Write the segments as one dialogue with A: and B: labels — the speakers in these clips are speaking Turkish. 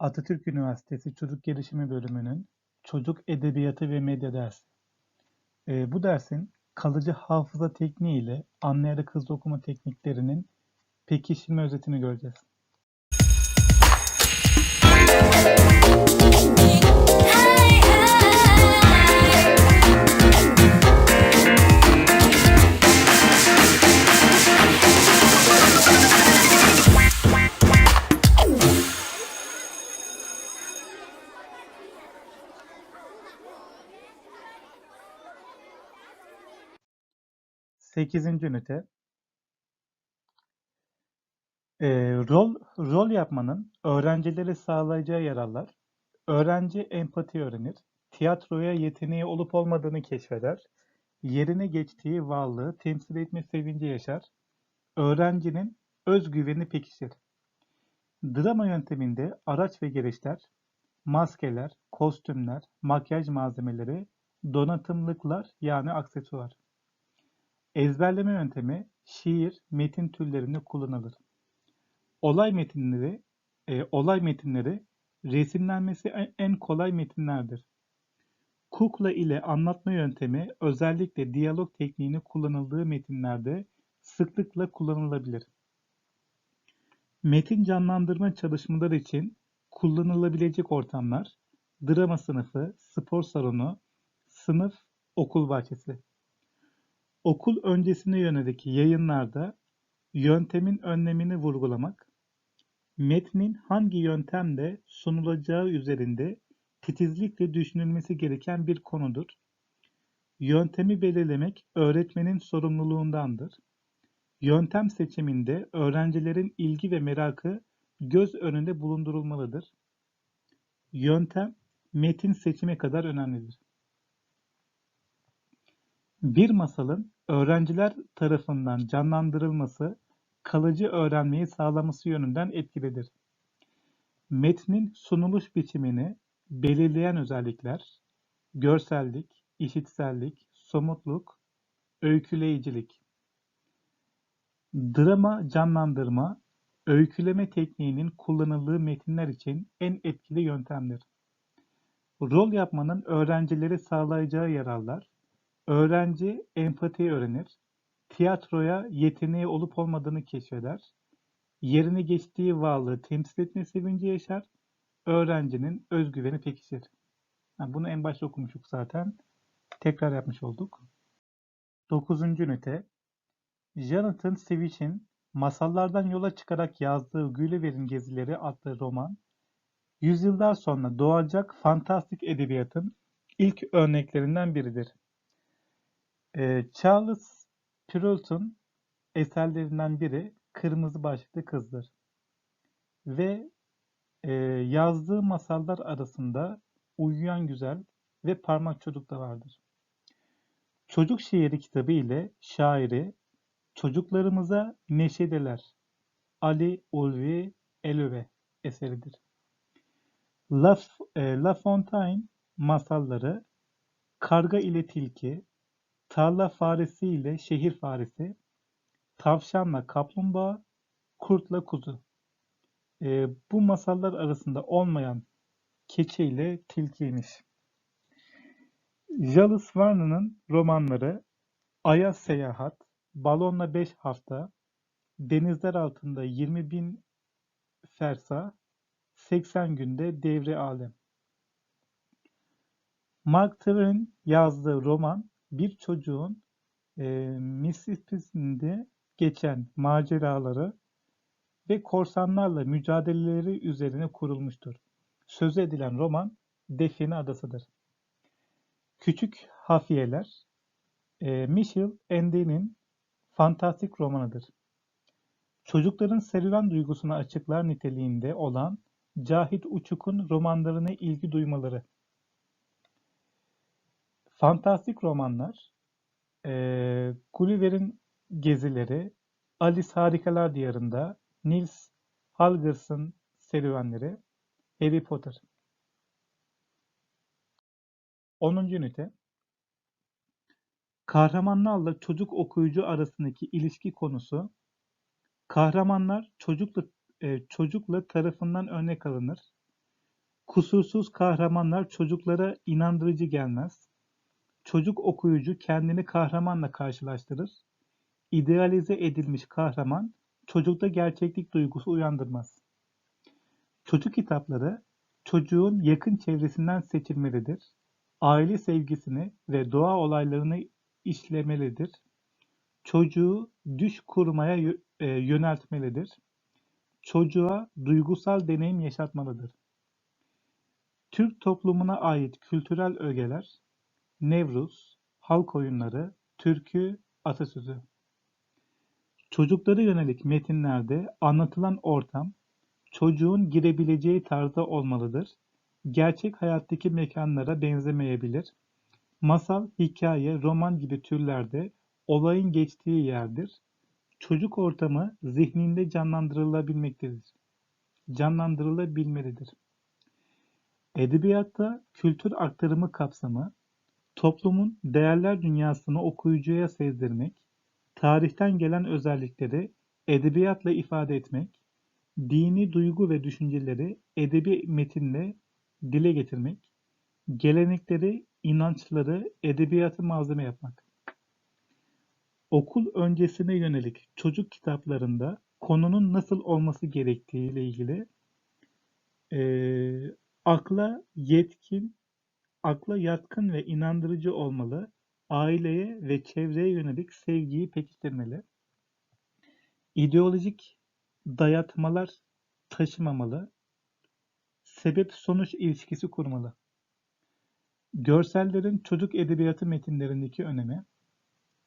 A: Atatürk Üniversitesi Çocuk Gelişimi Bölümünün Çocuk Edebiyatı ve Medya dersi. Ee, bu dersin kalıcı hafıza tekniği ile anlayarak hızlı okuma tekniklerinin pekiştirme özetini göreceğiz. Sekizinci ünite. Ee, rol rol yapmanın öğrencilere sağlayacağı yararlar. Öğrenci empati öğrenir, tiyatroya yeteneği olup olmadığını keşfeder, yerine geçtiği varlığı temsil etme sevinci yaşar, öğrencinin özgüveni pekişir. Drama yönteminde araç ve gereçler, maskeler, kostümler, makyaj malzemeleri, donatımlıklar yani aksesuar. Ezberleme yöntemi şiir, metin türlerinde kullanılır. Olay metinleri, e, olay metinleri resimlenmesi en- en kolay metinlerdir. Kukla ile anlatma yöntemi özellikle diyalog tekniğini kullanıldığı metinlerde sıklıkla kullanılabilir. Metin canlandırma çalışmaları için kullanılabilecek ortamlar drama sınıfı, spor salonu, sınıf, okul bahçesi. Okul öncesine yönelik yayınlarda yöntemin önlemini vurgulamak, metnin hangi yöntemle sunulacağı üzerinde titizlikle düşünülmesi gereken bir konudur. Yöntemi belirlemek öğretmenin sorumluluğundandır. Yöntem seçiminde öğrencilerin ilgi ve merakı göz önünde bulundurulmalıdır. Yöntem metin seçime kadar önemlidir. Bir masalın öğrenciler tarafından canlandırılması kalıcı öğrenmeyi sağlaması yönünden etkilidir. Metnin sunuluş biçimini belirleyen özellikler görsellik, işitsellik, somutluk, öyküleyicilik. Drama canlandırma, öyküleme tekniğinin kullanıldığı metinler için en etkili yöntemdir. Rol yapmanın öğrencilere sağlayacağı yararlar, öğrenci empati öğrenir, tiyatroya yeteneği olup olmadığını keşfeder, yerine geçtiği varlığı temsil etme sevinci yaşar, öğrencinin özgüveni pekişir. Ha, bunu en başta okumuştuk zaten. Tekrar yapmış olduk. 9. ünite Jonathan Swift'in masallardan yola çıkarak yazdığı Gulliver'in Gezileri adlı roman, yüzyıllar sonra doğacak fantastik edebiyatın ilk örneklerinden biridir. Ee, Charles Perrault'un eserlerinden biri Kırmızı Başlıklı Kızdır. Ve e, yazdığı masallar arasında Uyuyan Güzel ve Parmak Çocuk da vardır. Çocuk Şiiri kitabı ile şairi Çocuklarımıza Neşedeler Ali Ulvi Elöve eseridir. La, e, La Fontaine masalları Karga ile Tilki, Tarla faresi ile şehir faresi, tavşanla kaplumbağa, kurtla kuzu. Ee, bu masallar arasında olmayan keçi ile tilkiymiş. Jules Verne'ın romanları Ay'a Seyahat, Balonla 5 Hafta, Denizler Altında 20 Bin Fersa, 80 Günde Devre Alem. Mark Twain yazdığı roman bir çocuğun e, Mississippi'sinde geçen maceraları ve korsanlarla mücadeleleri üzerine kurulmuştur. Söz edilen roman Define Adası'dır. Küçük Hafiyeler e, Michel Ende'nin fantastik romanıdır. Çocukların serüven duygusunu açıklar niteliğinde olan Cahit Uçuk'un romanlarına ilgi duymaları. Fantastik romanlar, e, Gulliver'in Gezileri, Alice Harikalar Diyarında, Nils Holgers'ın serüvenleri, Harry Potter. 10. ünite Kahramanlarla çocuk okuyucu arasındaki ilişki konusu Kahramanlar çocukla, e, çocukla tarafından örnek alınır. Kusursuz kahramanlar çocuklara inandırıcı gelmez. Çocuk okuyucu kendini kahramanla karşılaştırır. İdealize edilmiş kahraman çocukta gerçeklik duygusu uyandırmaz. Çocuk kitapları çocuğun yakın çevresinden seçilmelidir. Aile sevgisini ve doğa olaylarını işlemelidir. Çocuğu düş kurmaya e, yöneltmelidir. Çocuğa duygusal deneyim yaşatmalıdır. Türk toplumuna ait kültürel ögeler, Nevruz, halk oyunları, türkü, atasözü. Çocuklara yönelik metinlerde anlatılan ortam, çocuğun girebileceği tarzda olmalıdır. Gerçek hayattaki mekanlara benzemeyebilir. Masal, hikaye, roman gibi türlerde olayın geçtiği yerdir. Çocuk ortamı zihninde canlandırılabilmektedir. Canlandırılabilmelidir. Edebiyatta kültür aktarımı kapsamı, toplumun değerler dünyasını okuyucuya sezdirmek, tarihten gelen özellikleri edebiyatla ifade etmek, dini duygu ve düşünceleri edebi metinle dile getirmek, gelenekleri, inançları edebiyatı malzeme yapmak. Okul öncesine yönelik çocuk kitaplarında konunun nasıl olması gerektiği ile ilgili e, akla yetkin, akla yatkın ve inandırıcı olmalı, aileye ve çevreye yönelik sevgiyi pekiştirmeli, ideolojik dayatmalar taşımamalı, sebep-sonuç ilişkisi kurmalı. Görsellerin çocuk edebiyatı metinlerindeki önemi,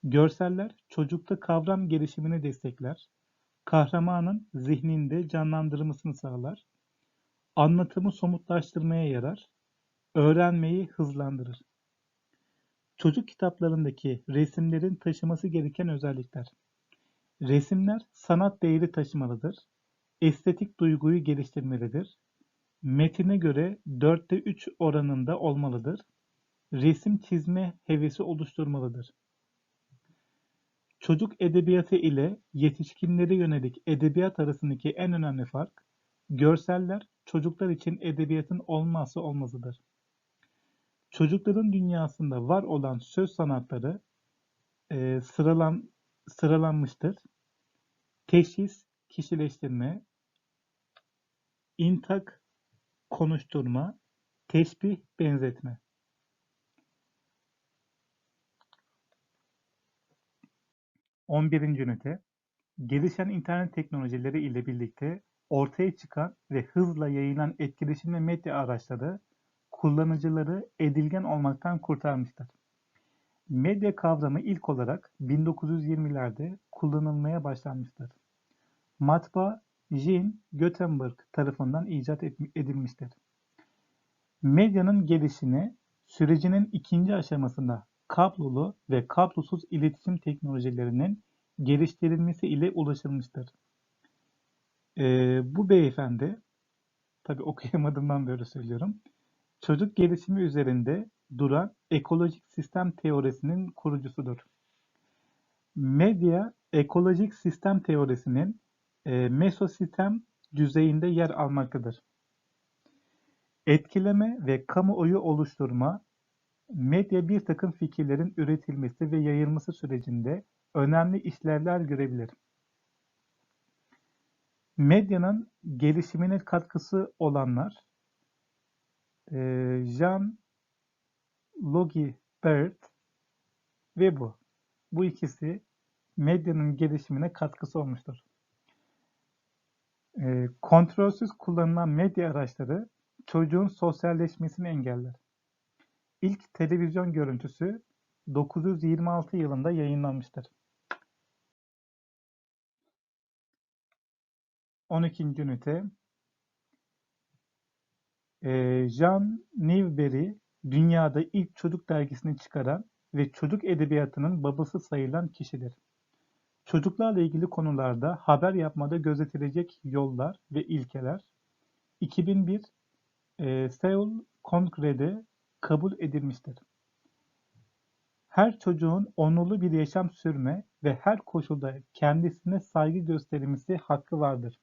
A: görseller çocukta kavram gelişimini destekler, kahramanın zihninde canlandırmasını sağlar, anlatımı somutlaştırmaya yarar, öğrenmeyi hızlandırır. Çocuk kitaplarındaki resimlerin taşıması gereken özellikler. Resimler sanat değeri taşımalıdır, estetik duyguyu geliştirmelidir, metine göre dörtte üç oranında olmalıdır, resim çizme hevesi oluşturmalıdır. Çocuk edebiyatı ile yetişkinlere yönelik edebiyat arasındaki en önemli fark, görseller çocuklar için edebiyatın olmazsa olmazıdır. Çocukların dünyasında var olan söz sanatları e, sıralan, sıralanmıştır. Teşhis, kişileştirme, intak, konuşturma, tesbih, benzetme. 11. ünite Gelişen internet teknolojileri ile birlikte ortaya çıkan ve hızla yayılan etkileşim ve medya araçları kullanıcıları edilgen olmaktan kurtarmıştır. Medya kavramı ilk olarak 1920'lerde kullanılmaya başlanmıştır. Matbaa Jean Gutenberg tarafından icat edilmiştir. Medyanın gelişini sürecinin ikinci aşamasında kablolu ve kablosuz iletişim teknolojilerinin geliştirilmesi ile ulaşılmıştır. Ee, bu beyefendi, tabi okuyamadığımdan böyle söylüyorum, çocuk gelişimi üzerinde duran ekolojik sistem teorisinin kurucusudur. Medya, ekolojik sistem teorisinin e, mesosistem düzeyinde yer almaktadır. Etkileme ve kamuoyu oluşturma, medya bir takım fikirlerin üretilmesi ve yayılması sürecinde önemli işlevler görebilir. Medyanın gelişimine katkısı olanlar Jean Logie Baird ve bu. Bu ikisi medyanın gelişimine katkısı olmuştur. E, kontrolsüz kullanılan medya araçları çocuğun sosyalleşmesini engeller. İlk televizyon görüntüsü 926 yılında yayınlanmıştır. 12. ünite ee, Jean Newbery dünyada ilk çocuk dergisini çıkaran ve çocuk edebiyatının babası sayılan kişidir. Çocuklarla ilgili konularda haber yapmada gözetilecek yollar ve ilkeler 2001 e, Seoul Kongre'de kabul edilmiştir. Her çocuğun onurlu bir yaşam sürme ve her koşulda kendisine saygı gösterilmesi hakkı vardır.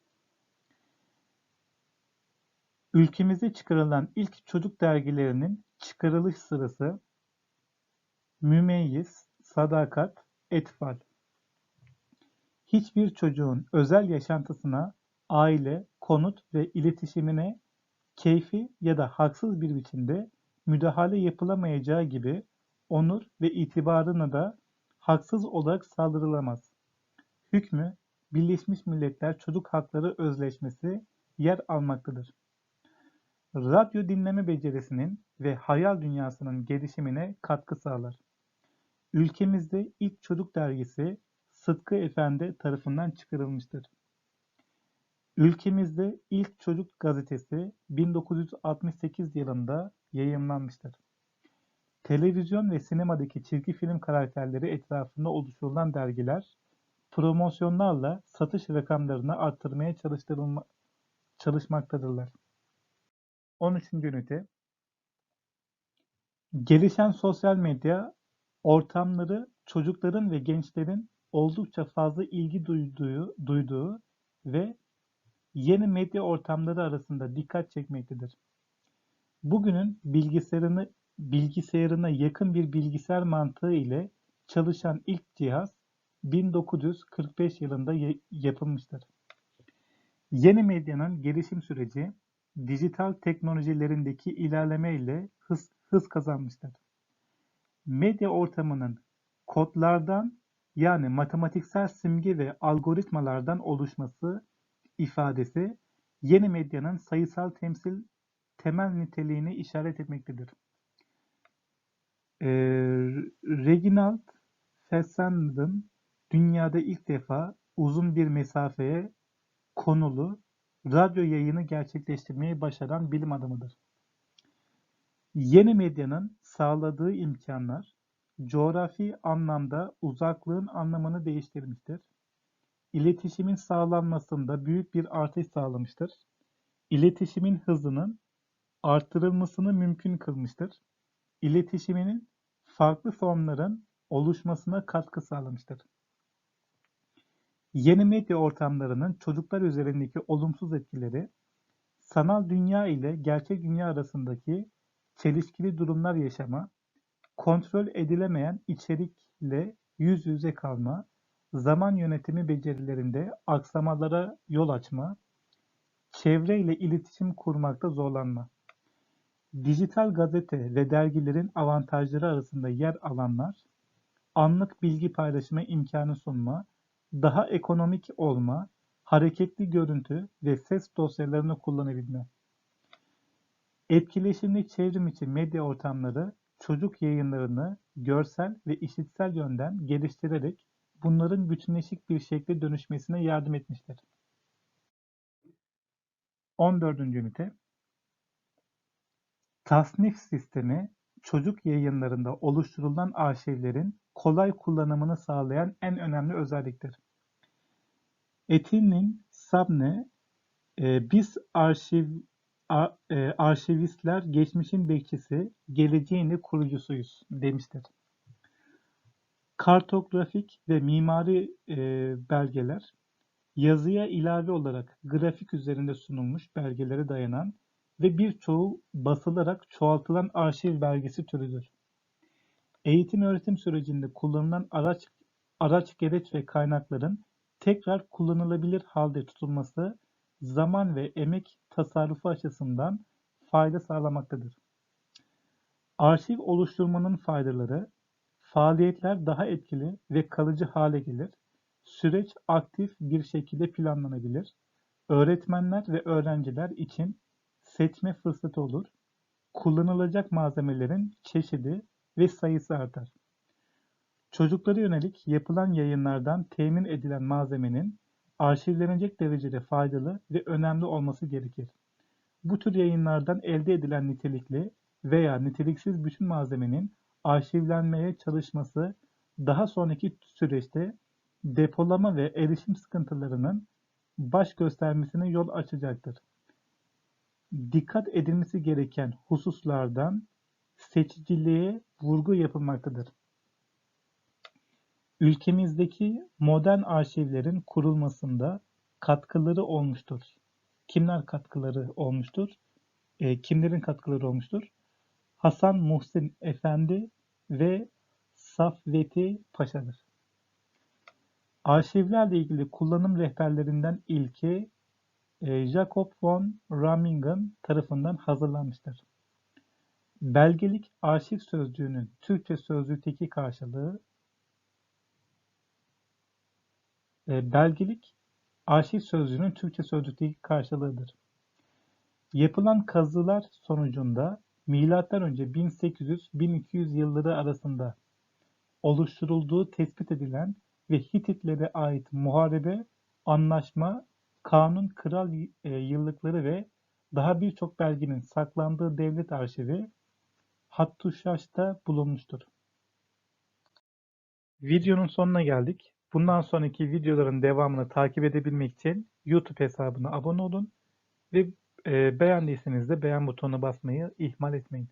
A: Ülkemizde çıkarılan ilk çocuk dergilerinin çıkarılış sırası Mümeyyiz, Sadakat, Etfal. Hiçbir çocuğun özel yaşantısına, aile, konut ve iletişimine keyfi ya da haksız bir biçimde müdahale yapılamayacağı gibi onur ve itibarına da haksız olarak saldırılamaz. Hükmü Birleşmiş Milletler Çocuk Hakları Özleşmesi yer almaktadır. Radyo dinleme becerisinin ve hayal dünyasının gelişimine katkı sağlar. Ülkemizde ilk çocuk dergisi Sıtkı Efendi tarafından çıkarılmıştır. Ülkemizde ilk çocuk gazetesi 1968 yılında yayımlanmıştır. Televizyon ve sinemadaki çizgi film karakterleri etrafında oluşturulan dergiler, promosyonlarla satış rakamlarını arttırmaya çalışmaktadırlar. 13. ünite Gelişen sosyal medya ortamları çocukların ve gençlerin oldukça fazla ilgi duyduğu, duyduğu ve yeni medya ortamları arasında dikkat çekmektedir. Bugünün bilgisayarını bilgisayarına yakın bir bilgisayar mantığı ile çalışan ilk cihaz 1945 yılında yapılmıştır. Yeni medyanın gelişim süreci dijital teknolojilerindeki ilerleme ile hız, hız kazanmıştır. Medya ortamının kodlardan yani matematiksel simge ve algoritmalardan oluşması ifadesi yeni medyanın sayısal temsil temel niteliğini işaret etmektedir. Ee, Reginald Fessenden dünyada ilk defa uzun bir mesafeye konulu radyo yayını gerçekleştirmeyi başaran bilim adamıdır. Yeni medyanın sağladığı imkanlar coğrafi anlamda uzaklığın anlamını değiştirmiştir. İletişimin sağlanmasında büyük bir artış sağlamıştır. İletişimin hızının artırılmasını mümkün kılmıştır. İletişiminin farklı formların oluşmasına katkı sağlamıştır. Yeni medya ortamlarının çocuklar üzerindeki olumsuz etkileri, sanal dünya ile gerçek dünya arasındaki çelişkili durumlar yaşama, kontrol edilemeyen içerikle yüz yüze kalma, zaman yönetimi becerilerinde aksamalara yol açma, çevreyle iletişim kurmakta zorlanma. Dijital gazete ve dergilerin avantajları arasında yer alanlar, anlık bilgi paylaşımı imkanı sunma, daha ekonomik olma, hareketli görüntü ve ses dosyalarını kullanabilme. Etkileşimli çevrim içi medya ortamları çocuk yayınlarını görsel ve işitsel yönden geliştirerek bunların bütünleşik bir şekle dönüşmesine yardım etmiştir. 14. ünite Tasnif sistemi çocuk yayınlarında oluşturulan arşivlerin kolay kullanımını sağlayan en önemli özelliktir. Etin'in Sabne, e, biz arşiv e, arşivistler geçmişin bekçisi, geleceğin kurucusuyuz demiştir. Kartografik ve mimari e, belgeler, yazıya ilave olarak grafik üzerinde sunulmuş belgelere dayanan ve birçoğu basılarak çoğaltılan arşiv belgesi türüdür. Eğitim öğretim sürecinde kullanılan araç, araç gereç ve kaynakların tekrar kullanılabilir halde tutulması zaman ve emek tasarrufu açısından fayda sağlamaktadır. Arşiv oluşturmanın faydaları, faaliyetler daha etkili ve kalıcı hale gelir, süreç aktif bir şekilde planlanabilir, öğretmenler ve öğrenciler için seçme fırsatı olur, kullanılacak malzemelerin çeşidi ve sayısı artar. Çocuklara yönelik yapılan yayınlardan temin edilen malzemenin arşivlenecek derecede faydalı ve önemli olması gerekir. Bu tür yayınlardan elde edilen nitelikli veya niteliksiz bütün malzemenin arşivlenmeye çalışması daha sonraki süreçte depolama ve erişim sıkıntılarının baş göstermesine yol açacaktır. Dikkat edilmesi gereken hususlardan seçiciliğe vurgu yapılmaktadır. Ülkemizdeki modern arşivlerin kurulmasında katkıları olmuştur. Kimler katkıları olmuştur? e, kimlerin katkıları olmuştur? Hasan Muhsin Efendi ve Safveti Paşa'dır. Arşivlerle ilgili kullanım rehberlerinden ilki Jacob von Ramingen tarafından hazırlanmıştır. Belgelik arşiv sözcüğünün Türkçe sözlükteki karşılığı e, belgelik arşiv sözcüğünün Türkçe sözlükteki karşılığıdır. Yapılan kazılar sonucunda M.Ö. 1800-1200 yılları arasında oluşturulduğu tespit edilen ve Hititlere ait muharebe, anlaşma, kanun, kral e, yıllıkları ve daha birçok belgenin saklandığı devlet arşivi Hattuşaş'ta bulunmuştur. Videonun sonuna geldik. Bundan sonraki videoların devamını takip edebilmek için YouTube hesabına abone olun ve e, beğendiyseniz de beğen butonuna basmayı ihmal etmeyin.